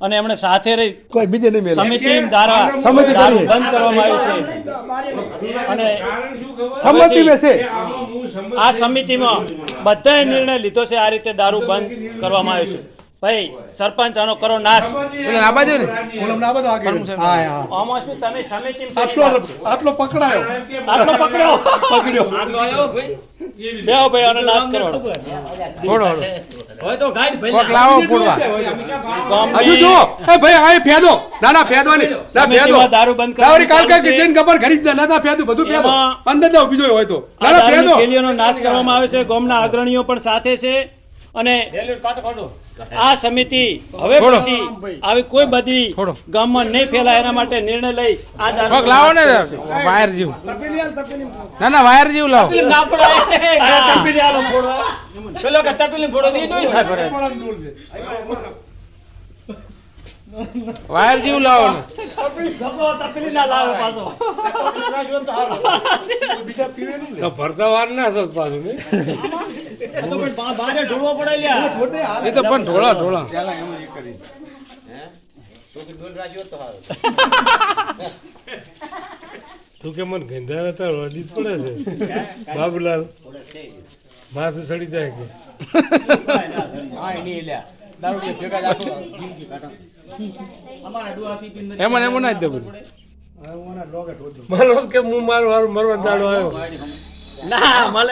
અને એમણે સાથે રહી કોઈ બીજે નહીં મેલે. સમિતિ દ્વારા સમિતિ કરી. બંધ કરવામાં આવ્યું છે. અને સમિતિ મેં છે આ સમિતિમાં બધાએ નિર્ણય લીધો છે આ રીતે દારૂ બંધ કરવામાં આવ્યો છે. ભાઈ સરપંચ આનો કરો નાશ. એટલે આ બાજુ ને? ઓલમ ના બાજુ આગળ હા હા. આમાં શું તમે સમિતિ આટલો આટલો પકડાયો. આટલો પકડ્યો. પકડ્યો. બેહો ભાઈ આનો નાશ કરવાનો. ફોડો કોક લાવો ફોડવા હજુ જો એ ભાઈ આ ફેદો. ના ના ફેદો. નહીં ના ફેદો. દારૂ બંધ લાવરી કાલ કે જઈને ખબર ખરીદ ના ના ફેદો બધું ફેદો. અંદર બીજો હોય તો. ના ના ફેદો. થેલીઓનો નાશ કરવામાં આવે છે. ગામના અગ્રણીઓ પણ સાથે છે. અને આ સમિતિ હવે પછી આવી કોઈ બધી ગામમાં નહીં ફેલાય એના માટે નિર્ણય લઈ આ લાવો ને વાયર જેવું. ના ના વાયર જીવ લાવો. વાયર જીવ લાવો ને. તપેલી ના લાવો પાછો. ભરતા વાર ના થત પાછું એ તો પણ ઢોળા ઢોળા તું કે મને ગંધારા તાર વધી પડે છે બાબુલાલ માથું ચડી જાય કે એમાં એમ એમાં ના જ દે બધું. કે હું મારો વારો મરવા દાડો આવ્યો. ના મળે